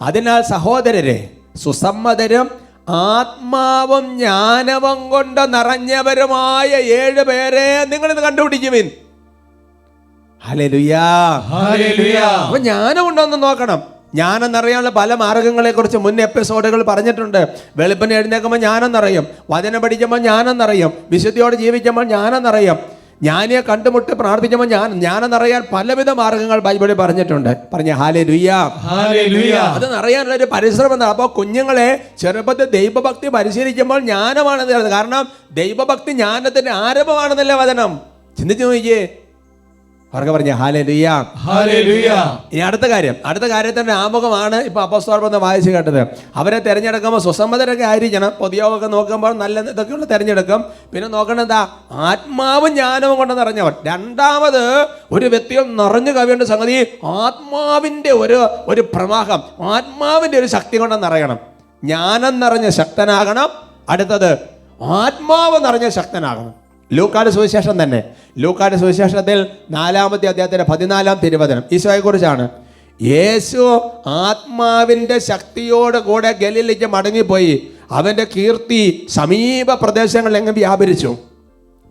അതിനാൽ സഹോദരരെ സുസമ്മതരും ആത്മാവും ജ്ഞാനവും കൊണ്ട് നിറഞ്ഞവരുമായ ഏഴ് പേരെ നിങ്ങളിത് കണ്ടുപിടിക്കുവിൻ. അപ്പൊ ജ്ഞാനം ഉണ്ടോന്ന് നോക്കണം. ജ്ഞാനം നിറയാനുള്ള പല മാർഗങ്ങളെ കുറിച്ച് മുൻ എപ്പിസോഡുകൾ പറഞ്ഞിട്ടുണ്ട്. വെളുപ്പിന് എഴുന്നേക്കുമ്പോൾ ജ്ഞാനം നിറയും വചനം പഠിക്കുമ്പോൾ ജ്ഞാനം നിറയും വിശുദ്ധിയോട് ജീവിക്കുമ്പോൾ ജ്ഞാനം നിറയും ജ്ഞാനിയെ കണ്ടുമുട്ട് പ്രാർത്ഥിക്കുമ്പോൾ ഞാൻ ജ്ഞാനം നിറയാൻ പലവിധ മാർഗങ്ങൾ ബൈബിളിൽ പറഞ്ഞിട്ടുണ്ട്. പറഞ്ഞ ഹാലേ ലുയാ അത് നിറയാനുള്ള ഒരു പരിശ്രമം അപ്പോൾ കുഞ്ഞുങ്ങളെ ചെറുപ്പത്തിൽ ദൈവഭക്തി പരിശീലിക്കുമ്പോൾ ജ്ഞാനമാണ്. കാരണം ദൈവഭക്തി ജ്ഞാനത്തിന്റെ ആരംഭമാണെന്നല്ലേ വചനം. ചിന്തിച്ചു നോക്കിയേ. അവർക്ക് പറഞ്ഞ ഹാലേ ലുയ്യാ ഹല്ലേലൂയ. ഇനി അടുത്ത കാര്യം. അടുത്ത കാര്യത്തിന്റെ ആമുഖമാണ് ഇപ്പൊ അപ്പസ്തോർപ്പെന്ന് വായിച്ചു കേട്ടത്. അവരെ തിരഞ്ഞെടുക്കുമ്പോൾ സുസമ്മതരൊക്കെ ആയിരിക്കണം. പൊതുയോഗമൊക്കെ നോക്കുമ്പോൾ നല്ല ഇതൊക്കെയുള്ള തിരഞ്ഞെടുക്കും. പിന്നെ നോക്കേണ്ടത് എന്താ? ആത്മാവും ജ്ഞാനവും കൊണ്ട് നിറഞ്ഞവർ രണ്ടാമത് ഒരു വ്യക്തിയും നിറഞ്ഞു കവിയേണ്ട സംഗതി ആത്മാവിന്റെ ഒരു ഒരു പ്രവാഹം. ആത്മാവിന്റെ ഒരു ശക്തി കൊണ്ട് നിറയണം ജ്ഞാനം നിറഞ്ഞ ശക്തനാകണം. അടുത്തത് ആത്മാവ് നിറഞ്ഞ ശക്തനാകണം. ലൂക്കാട് സുവിശേഷം തന്നെ. ലൂക്കാട് സുവിശേഷത്തിൽ നാലാമത്തെ അദ്ദേഹത്തിന്റെ പതിനാലാം തിരുവചനം. ഈശോയെക്കുറിച്ചാണ് യേശു ആത്മാവിന്റെ ശക്തിയോട് കൂടെ ഗലിലേക്ക് മടങ്ങിപ്പോയി. അവന്റെ കീർത്തി സമീപ പ്രദേശങ്ങളിലെങ്ങും വ്യാപരിച്ചു.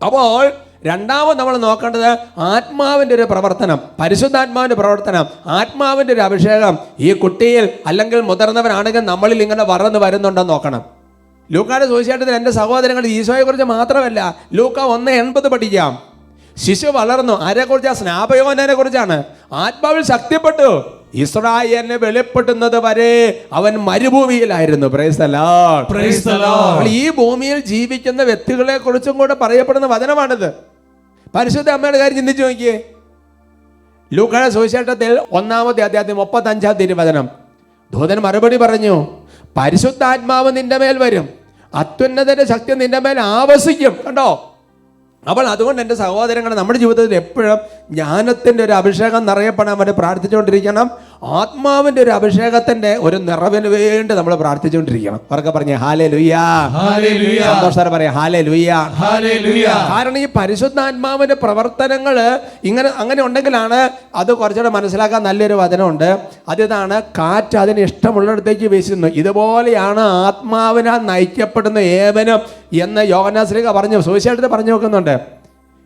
അപ്പോൾ രണ്ടാമത് നമ്മൾ നോക്കേണ്ടത് ആത്മാവിന്റെ ഒരു പ്രവർത്തനം പരിശുദ്ധാത്മാവിന്റെ പ്രവർത്തനം ആത്മാവിന്റെ ഒരു അഭിഷേകം ഈ കുട്ടിയിൽ അല്ലെങ്കിൽ മുതിർന്നവരാണെങ്കിൽ നമ്മളിൽ ഇങ്ങനെ വളർന്നു വരുന്നുണ്ടെന്ന് നോക്കണം. ലൂക്കായുടെ സുവിശേഷത്തിൽ എന്റെ സഹോദരങ്ങൾ ഈശോയെക്കുറിച്ച് മാത്രമല്ല ലൂക്ക ഒന്ന് എൺപത് പഠിക്കാം. ശിശു വളർന്നു ആരെക്കുറിച്ചാണ് സ്നാപയോനെ കുറിച്ചാണ്. ആത്മാവിൽ ശക്തിപ്പെട്ടു. ഇസ്രായേലിനെ വെളിപ്പെടുന്നത് വരെ അവൻ മരുഭൂമിയിലായിരുന്നു. ഈ ഭൂമിയിൽ ജീവിക്കുന്ന വ്യക്തികളെ കുറിച്ചും കൂടെ പറയപ്പെടുന്ന വചനമാണിത്. പരിശുദ്ധ അമ്മയുടെ കാര്യം ചിന്തിച്ചു നോക്കിയേ. ലൂക്കഴ സുവിശേഷത്തിൽ ഒന്നാമത്തെ അധ്യായത്തിൽ മുപ്പത്തഞ്ചാം തിരുവചനം. ദൂതൻ മറുപടി പറഞ്ഞു പരിശുദ്ധാത്മാവ് നിന്റെ മേൽ വരും. അത്യുന്നതന്റെ ശക്തി നിന്റെ മേൽ ആവസിക്കും കണ്ടോ? അപ്പോൾ അതുകൊണ്ട് എന്റെ സഹോദരങ്ങൾ നമ്മുടെ ജീവിതത്തിൽ എപ്പോഴും ജ്ഞാനത്തിന്റെ ഒരു അഭിഷേകം നിറയപ്പെടാൻ വേണ്ടി പ്രാർത്ഥിച്ചുകൊണ്ടിരിക്കണം. ആത്മാവിന്റെ ഒരു അഭിഷേകത്തിന്റെ ഒരു നിറവിന് വേണ്ടി നമ്മൾ പ്രാർത്ഥിച്ചുകൊണ്ടിരിക്കണം. അവർക്ക് പറഞ്ഞേ ഹാലേ ലുയ്യാ ഹല്ലേലൂയ. സന്തോഷം പറയാം ഹാലേ ലുയ്യാ. കാരണം ഈ പരിശുദ്ധാത്മാവിന്റെ പ്രവർത്തനങ്ങൾ ഇങ്ങനെ അങ്ങനെ ഉണ്ടെങ്കിലാണ് അത് കുറച്ചുകൂടെ മനസ്സിലാക്കാൻ നല്ലൊരു വചനമുണ്ട്. അതിതാണ് കാറ്റ് അതിന് ഇഷ്ടമുള്ളിടത്തേക്ക് വീശുന്നു. ഇതുപോലെയാണ് ആത്മാവിനാൽ നയിക്കപ്പെടുന്ന ഏവനും എന്ന് യോഗനാശ്രീക പറഞ്ഞു സുവിശേഷത്തിൽ പറഞ്ഞു നോക്കുന്നുണ്ട്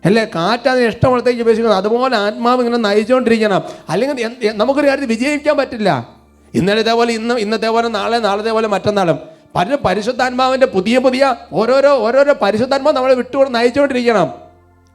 അല്ലേ കാറ്റ് അതിന് ഇഷ്ടമുള്ളത്തേക്ക് ഉപേക്ഷിക്കുന്നു അതുപോലെ ആത്മാവ് ഇങ്ങനെ നയിച്ചുകൊണ്ടിരിക്കണം. അല്ലെങ്കിൽ നമുക്കൊരു കാര്യത്തിൽ വിജയിക്കാൻ പറ്റില്ല. ഇന്നലെ ഇതേപോലെ ഇന്ന് ഇന്നത്തെ പോലെ നാളെ നാളത്തെ പോലെ മറ്റന്നാളും. പല പരിശുദ്ധാത്മാവിന്റെ പുതിയ പുതിയ ഓരോരോ ഓരോരോ പരിശുദ്ധാത്മാവ് നമ്മളെ വിട്ടുകൊണ്ട് നയിച്ചുകൊണ്ടിരിക്കണം.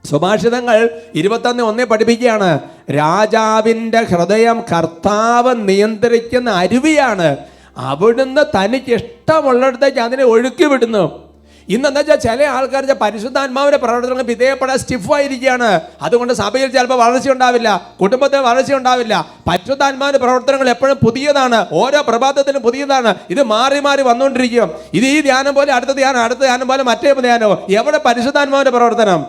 സുഭാഷിതങ്ങൾ ഇരുപത്തൊന്ന് ഒന്നേ പഠിപ്പിക്കുകയാണ് രാജാവിന്റെ ഹൃദയം കർത്താവ് നിയന്ത്രിക്കുന്ന അരുവിയാണ്. അവിടുന്ന് തനിക്ക് ഇഷ്ടമുള്ളിടത്തേക്ക് അതിനെ ഒഴുക്കി വിടുന്നു ഇന്നെന്താ വെച്ചാൽ ചില ആൾക്കാർ വെച്ചാൽ പരിശുദ്ധാത്മാവിന്റെ പ്രവർത്തനങ്ങൾ വിധേയപ്പെടാൻ സ്റ്റിഫായിരിക്കുകയാണ് അതുകൊണ്ട് സഭയിൽ ചിലപ്പോൾ വളർച്ച ഉണ്ടാവില്ല കുടുംബത്തിൽ വളർച്ച ഉണ്ടാവില്ല. പരിശുദ്ധാത്മാവിന്റെ പ്രവർത്തനങ്ങൾ എപ്പോഴും പുതിയതാണ് ഓരോ പ്രഭാതത്തിനും പുതിയതാണ്. ഇത് മാറി മാറി വന്നുകൊണ്ടിരിക്കും. ഇത് ഈ ധ്യാനം പോലെ അടുത്ത ധ്യാനം അടുത്ത ധ്യാനം പോലെ മറ്റേ ധ്യാനമോ എവിടെ പരിശുദ്ധാത്മാവിന്റെ പ്രവർത്തനം?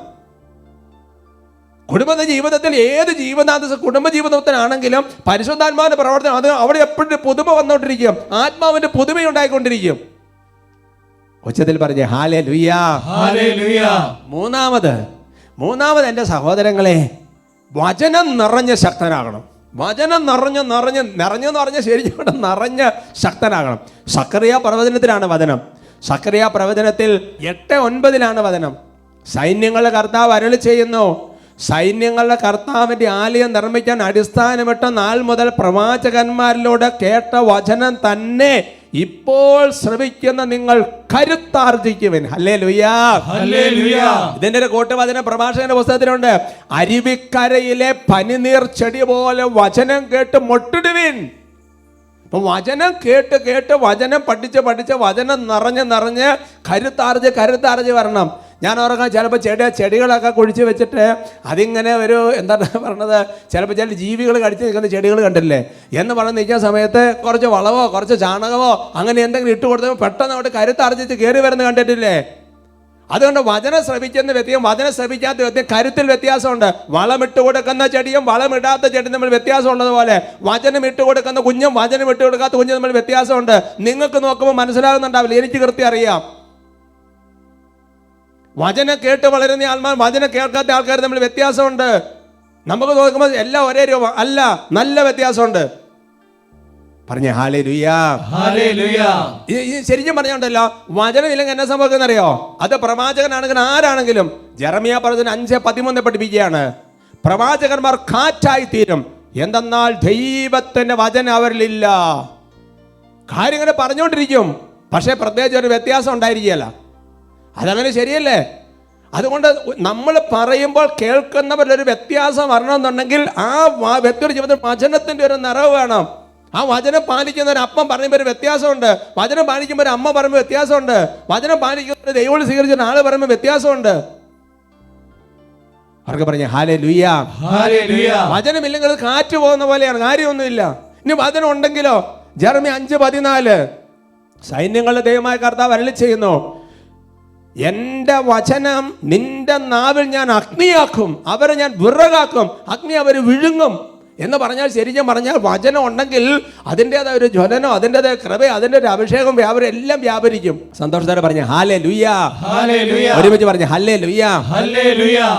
കുടുംബ ജീവിതത്തിൽ ഏത് ജീവിതാന്ത കുടുംബ ജീവിതത്തിലാണെങ്കിലും പരിശുദ്ധാത്മാവിന്റെ പ്രവർത്തനം അത് അവിടെ എപ്പോഴും പുതുമ വന്നുകൊണ്ടിരിക്കും. ആത്മാവിന്റെ പുതുമ ഉണ്ടായിക്കൊണ്ടിരിക്കും ഉച്ചത്തിൽ പറഞ്ഞേ ഹാലേ ലുയ്യാ ഹല്ലേലൂയ. മൂന്നാമത് മൂന്നാമത് എന്റെ സഹോദരങ്ങളെ വചനം നിറഞ്ഞ ശക്തനാകണം. വചനം നിറഞ്ഞ് നിറഞ്ഞ് നിറഞ്ഞെന്ന് പറഞ്ഞ ശരിക്കും നിറഞ്ഞ് നിറഞ്ഞ ശക്തനാകണം. സക്രിയ പ്രവചനത്തിലാണ് വചനം. സക്രിയ പ്രവചനത്തിൽ എട്ട് ഒൻപതിലാണ് വചനം. സൈന്യങ്ങളുടെ കർത്താവ് അരളി ചെയ്യുന്നു. സൈന്യങ്ങളുടെ കർത്താവിന്റെ ആലയം നിർമ്മിക്കാൻ അടിസ്ഥാനമിട്ട നാൾ മുതൽ പ്രവാചകന്മാരിലൂടെ കേട്ട വചനം തന്നെ ഇപ്പോൾ ശ്രവിക്കുന്ന നിങ്ങൾ കരുത്താർജിക്കുവൻ. ഹല്ലേ ലുയാ. ഇതിന്റെ ഒരു കൂട്ടുവചന പ്രഭാഷകന്റെ പുസ്തകത്തിലുണ്ട്. അരുവിക്കരയിലെ പനിനീർ ചെടി പോലെ വചനം കേട്ട് മൊട്ടിടുവിൻ. അപ്പൊ വചനം കേട്ട് കേട്ട് വചനം പഠിച്ച് പഠിച്ച് വചനം നിറഞ്ഞ് നിറഞ്ഞ് കരുത്താർജ് കരുത്താർജ് വരണം. ഞാൻ ഓർക്കാം ചിലപ്പോൾ ചെടി ചെടികളൊക്കെ കുഴിച്ച് വെച്ചിട്ട് അതിങ്ങനെ ഒരു എന്താണ് പറഞ്ഞത് ചിലപ്പോൾ ചില ജീവികൾ കടിച്ച് നിൽക്കുന്ന ചെടികൾ കണ്ടില്ലേ? എന്ന് പറഞ്ഞ് നിൽക്കുന്ന സമയത്ത് കുറച്ച് വളവോ കുറച്ച് ചാണകമോ അങ്ങനെ എന്തെങ്കിലും ഇട്ട് കൊടുത്തപ്പോൾ പെട്ടെന്ന് അവിടെ കരുത്താർജിച്ച് കയറി വരുന്നത് കണ്ടിട്ടില്ലേ? അതുകൊണ്ട് വചനം ശ്രവിക്കുന്ന വ്യക്തിയും വചനം ശ്രവിക്കാത്ത വ്യക്തിയും കരുത്തിൽ വ്യത്യാസമുണ്ട്. വളം ഇട്ട് കൊടുക്കുന്ന ചെടിയും വളം ഇടാത്ത ചെടിയും തമ്മിൽ വ്യത്യാസം ഉള്ളതുപോലെ വചനം ഇട്ട് കൊടുക്കുന്ന കുഞ്ഞും വചനം ഇട്ട് കൊടുക്കാത്ത കുഞ്ഞും തമ്മിൽ വ്യത്യാസമുണ്ട്. നിങ്ങൾക്ക് നോക്കുമ്പോൾ മനസ്സിലാകുന്നുണ്ടാവില്ല. എനിക്ക് കൃത്യം അറിയാം. വചനം കേട്ട് വളരുന്ന ആത്മാ വചനം കേൾക്കാത്ത ആൾക്കാർ തമ്മിൽ വ്യത്യാസമുണ്ട്. നമുക്ക് നോക്കുമ്പോൾ എല്ലാം ഒരേ രൂപം അല്ല നല്ല വ്യത്യാസമുണ്ട്. പറഞ്ഞേ ഹാലേ ലുയാ ശരിക്കും പറഞ്ഞോണ്ടല്ലോ വചനം ഇല്ലെങ്കിൽ എന്നെ സംഭവിക്കുന്ന അറിയോ അത് പ്രവാചകനാണെങ്കിൽ ആരാണെങ്കിലും ജെറമിയ പറഞ്ഞതിന് അഞ്ച് പതിമൂന്ന് പഠിപ്പിക്കുകയാണ്. പ്രവാചകന്മാർ കാറ്റായി തീരും എന്തെന്നാൽ ദൈവത്തിന്റെ വചന അവരിലില്ല. കാര്യങ്ങൾ പറഞ്ഞുകൊണ്ടിരിക്കും പക്ഷേ പ്രത്യേകിച്ച് ഒരു വ്യത്യാസം ഉണ്ടായിരിക്കുകയല്ല. അതങ്ങനെ ശരിയല്ലേ? അതുകൊണ്ട് നമ്മൾ പറയുമ്പോൾ കേൾക്കുന്നവരിലൊരു വ്യത്യാസം വരണമെന്നുണ്ടെങ്കിൽ ആ വ്യക്തിയുടെ ജീവിതത്തിൽ വചനത്തിന്റെ ഒരു നിറവ് വേണം. ആ വചനം പാലിക്കുന്ന ഒരു അപ്പം പറയുമ്പോൾ ഒരു വ്യത്യാസമുണ്ട്. വചനം പാലിക്കുമ്പോൾ ഒരു അമ്മ പറയുമ്പോൾ വ്യത്യാസമുണ്ട്. വചനം പാലിക്കുന്ന ഒരു ദൈവം സ്വീകരിച്ച ആൾ പറയുമ്പോൾ വ്യത്യാസമുണ്ട്. അവർക്ക് പറഞ്ഞു ഹാലേ ലുയ്യ ഹല്ലേലൂയ. വചനമില്ലെങ്കിൽ കാറ്റ് പോകുന്ന പോലെയാണ്. കാര്യമൊന്നുമില്ല. ഇനി വചനം ഉണ്ടെങ്കിലോ? ജർമ്മി അഞ്ച് പതിനാല്. സൈന്യങ്ങളുടെ ദൈവമായ കർത്താവ് അരളി ചെയ്യുന്നു. എന്റെ വചനം നിന്റെ നാവിൽ ഞാൻ അഗ്നിയാക്കും. അവരെ ഞാൻ വിറകാക്കും. അഗ്നി അവർ വിഴുങ്ങും. എന്ന് പറഞ്ഞാൽ ശരിക്കും പറഞ്ഞാൽ വചനം ഉണ്ടെങ്കിൽ അതിന്റെതായ ഒരു ജ്വലനോ അതിന്റെതായ കൃപ അതിന്റെ ഒരു അഭിഷേകം വ്യാപരം എല്ലാം വ്യാപരിക്കും. സന്തോഷത്തോടെ പറഞ്ഞു ഹാലേ ലുയ്യ. ഒരുമിച്ച് പറഞ്ഞു ഹല്ലേ ലുയ്യ.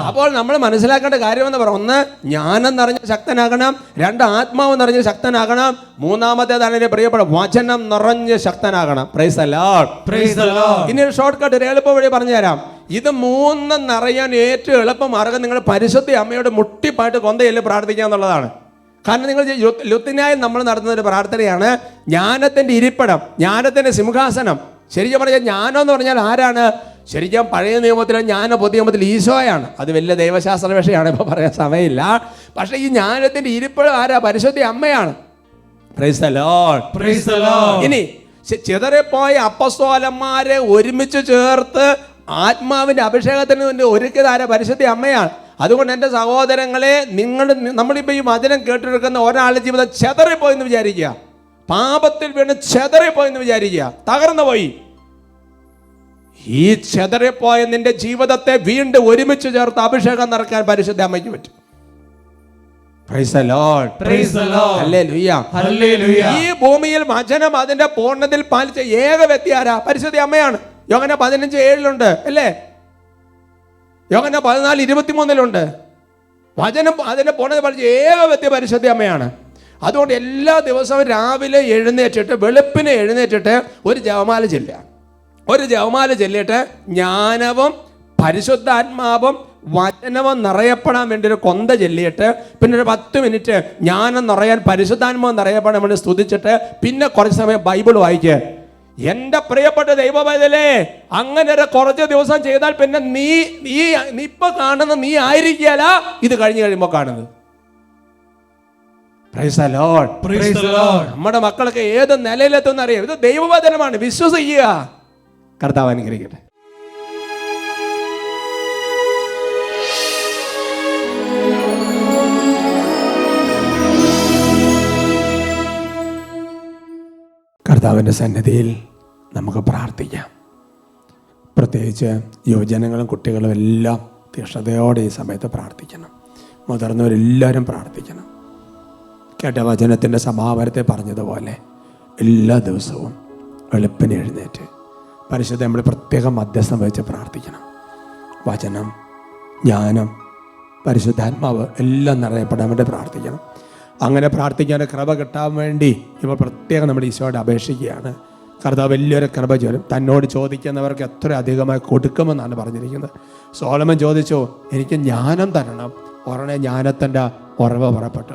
അപ്പോൾ നമ്മൾ മനസ്സിലാക്കേണ്ട കാര്യമെന്ന് പറഞ്ഞാൽ ഒന്ന് ജ്ഞാനം നിറഞ്ഞ ശക്തനാകണം രണ്ട് ആത്മാവ് നിറഞ്ഞ ശക്തനാകണം മൂന്നാമത്തേതാണ് എന്റെ പ്രിയപ്പെട്ട? വചനം നിറഞ്ഞ ശക്തനാകണം. പ്രൈസ്. ഇനി ഒരു ഷോർട്ട് കട്ട് ഒരു എളുപ്പ വഴി പറഞ്ഞുതരാം ഇത് മൂന്നും നിറയാൻ ഏറ്റവും എളുപ്പ മാർഗം നിങ്ങൾ പരിശുദ്ധ അമ്മയോട് മുട്ടിപ്പായിട്ട് കൊന്തയിൽ പ്രാർത്ഥിക്കുക എന്നുള്ളതാണ്. കാരണം നിങ്ങൾ ലുത്തിനായി നമ്മൾ നടത്തുന്ന ഒരു പ്രാർത്ഥനയാണ് ജ്ഞാനത്തിന്റെ ഇരിപ്പിടം ജ്ഞാനത്തിന്റെ സിംഹാസനം. ശരിക്കും പറഞ്ഞാൽ ജ്ഞാനം എന്ന് പറഞ്ഞാൽ ആരാണ്? ശരിക്കും പഴയ നിയമത്തിൽ ജ്ഞാന പുതിയ നിയമത്തിൽ ഈശോയാണ്. അത് വലിയ ദൈവശാസ്ത്ര വിഷയമാണ് ഇപ്പോൾ പറയാൻ സമയമില്ല. പക്ഷേ ഈ ജ്ഞാനത്തിന്റെ ഇരിപ്പിടം ആരാ? പരിശുദ്ധി അമ്മയാണ്. ഇനി ചിതറിപ്പോയ അപ്പസ്തോലന്മാരെ ഒരുമിച്ച് ചേർത്ത് ആത്മാവിന്റെ അഭിഷേകത്തിന് വേണ്ടി ഒരുക്കിയതാര പരിശുദ്ധി അമ്മയാണ്. അതുകൊണ്ട് എന്റെ സഹോദരങ്ങളെ നിങ്ങൾ നമ്മളിപ്പോൾ ഈ വചനം കേട്ടിരിക്കുന്ന ഒരാളുടെ ജീവിതം ചെതറിപ്പോയെന്ന് വിചാരിക്കുക. പാപത്തിൽ വീണ് ചെതറിപ്പോയെന്ന് വിചാരിക്കുക. തകർന്നു പോയി. ഈ ചെതറിപ്പോയ നിന്റെ ജീവിതത്തെ വീണ്ടും ഒരുമിച്ച് ചേർത്ത് അഭിഷേകം നടക്കാൻ പരിശുദ്ധ അമ്മയ്ക്ക് പറ്റും. ഈ ഭൂമിയിൽ വചനം അതിന്റെ പൂർണത്തിൽ പാലിച്ച ഏക വ്യക്തി ആരാ? പരിശുദ്ധ അമ്മയാണ്. യോഗന പതിനഞ്ച് ഏഴിലുണ്ട് അല്ലേ? യോഗന പതിനാല് ഇരുപത്തിമൂന്നിലുണ്ട്. വചനം അതിന്റെ പോണത് പഠിച്ച ഏക വ്യക്തി പരിശുദ്ധ അമ്മയാണ്. അതുകൊണ്ട് എല്ലാ ദിവസവും രാവിലെ എഴുന്നേറ്റിട്ട് വെളുപ്പിനെ എഴുന്നേറ്റിട്ട് ഒരു ജവമാല ചെല്ലുക. ഒരു ജവമാല ചെല്ലിയിട്ട് ജ്ഞാനവും പരിശുദ്ധാത്മാവും വചനവും നിറയപ്പെടാൻ വേണ്ടി ഒരു കൊന്ത ചെല്ലിയിട്ട് പിന്നെ ഒരു പത്ത് മിനിറ്റ് ജ്ഞാനം നിറയാൻ പരിശുദ്ധാത്മാവ് നിറയപ്പെടാൻ വേണ്ടി സ്തുതിച്ചിട്ട് പിന്നെ കുറച്ച് സമയം ബൈബിൾ വായിക്കുക. എന്റെ പ്രിയപ്പെട്ട ദൈവവേദലേ അങ്ങനെ ഒരു കുറച്ച് ദിവസം ചെയ്താൽ പിന്നെ നീ നീ നീ ഇപ്പൊ കാണുന്ന നീ ആയിരിക്കല ഇത് കഴിഞ്ഞു കഴിയുമ്പോൾ കാണുന്നത്. നമ്മുടെ മക്കളൊക്കെ ഏത് നിലയിലെത്തുന്ന അറിയാം. ഇത് ദൈവവചനമാണ്. വിശ്വസിക്കുക. കർത്താവ് അനുഗ്രഹിക്കട്ടെ. കർത്താവിന്റെ സന്നിധിയിൽ നമുക്ക് പ്രാർത്ഥിക്കാം. പ്രത്യേകിച്ച് യുവജനങ്ങളും കുട്ടികളും എല്ലാം തീക്ഷണതയോടെ ഈ സമയത്ത് പ്രാർത്ഥിക്കണം. മുതിർന്നവരെല്ലാവരും പ്രാർത്ഥിക്കണം. കേട്ട വചനത്തിന്റെ സമാപനത്തെ പറഞ്ഞതുപോലെ എല്ലാ ദിവസവും വെളുപ്പിന് എഴുന്നേറ്റ് പരിശുദ്ധ നമ്മൾ പ്രത്യേകം മധ്യസ്ഥം വെച്ച് പ്രാർത്ഥിക്കണം. വചനം ജ്ഞാനം പരിശുദ്ധാത്മാവ് എല്ലാം നിറയപ്പെടാൻ വേണ്ടി പ്രാർത്ഥിക്കണം. അങ്ങനെ പ്രാർത്ഥിക്കാൻ കൃപ കിട്ടാൻ വേണ്ടി ഇവ പ്രത്യേകം നമ്മുടെ ഈശോയോട് അപേക്ഷിക്കുകയാണ്. കർത്താവ് വലിയൊരു കൃപ ചോരും തന്നോട് ചോദിക്കുന്നവർക്ക് എത്ര അധികമായി കൊടുക്കുമെന്നാണ് പറഞ്ഞിരിക്കുന്നത്. സോളമൻ ചോദിച്ചോ എനിക്ക് ജ്ഞാനം തരണം. ഉടനെ ജ്ഞാനത്തിന്റെ ഉറവ് പുറപ്പെട്ടു.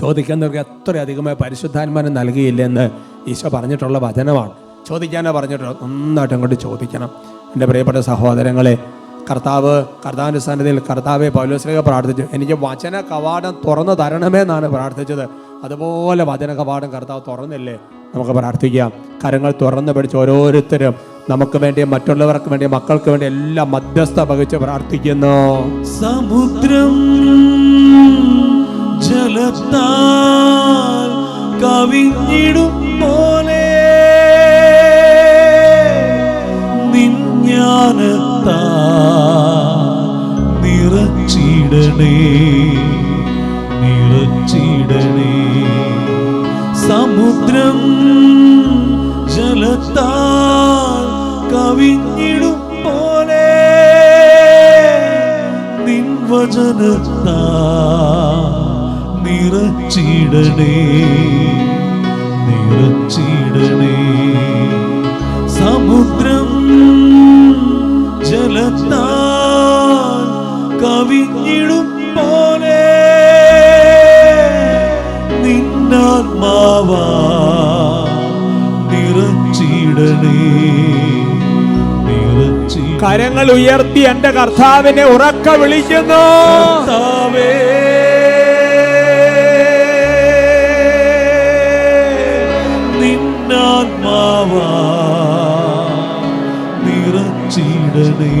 ചോദിക്കുന്നവർക്ക് എത്ര അധികമായി പരിശുദ്ധാത്മാനം നൽകിയില്ലെന്ന് ഈശോ പറഞ്ഞിട്ടുള്ള വചനമാണ്. ചോദിക്കാനോ പറഞ്ഞിട്ടുള്ളത് നന്നായിട്ട് അങ്ങോട്ട് ചോദിക്കണം. എന്റെ പ്രിയപ്പെട്ട സഹോദരങ്ങളെ കർത്താവ് കർത്താവിന്റെ സന്നിധിയിൽ കർത്താവെ പൗലോസ്ലേഖ പ്രാർത്ഥിച്ചു. എനിക്ക് വചന കവാടം തുറന്നു തരണമേ എന്നാണ് പ്രാർത്ഥിച്ചത്. അതുപോലെ വചന കവാടം കർത്താവ് തുറന്നില്ലേ? നമുക്ക് പ്രാർത്ഥിക്കാം. കരങ്ങൾ തുറന്നു പിടിച്ച് ഓരോരുത്തരും നമുക്ക് വേണ്ടി മറ്റുള്ളവർക്ക് വേണ്ടി മക്കൾക്ക് വേണ്ടി എല്ലാം മധ്യസ്ഥ വഹിച്ച് പ്രാർത്ഥിക്കുന്നു. സമുദ്രം ജലത്താൽ കവിഞ്ഞിടും പോലെ നിറച്ചിടണേ നിറച്ചിടണേ. സമുദ്രം ജലത്താൽ കവിഞ്ഞിടും പോലെ നിൻ വചനത്താ നിറച്ചിടണേ നിറച്ചിടണേ. സമുദ്രം ജലത്താൽ കവിഞ്ഞിടും കരങ്ങൾ ഉയർത്തി എന്റെ കർത്താവിനെ ഉറക്ക വിളിക്കുന്നു. നിന്നാത്മാവാ നിറച്ചിടണേ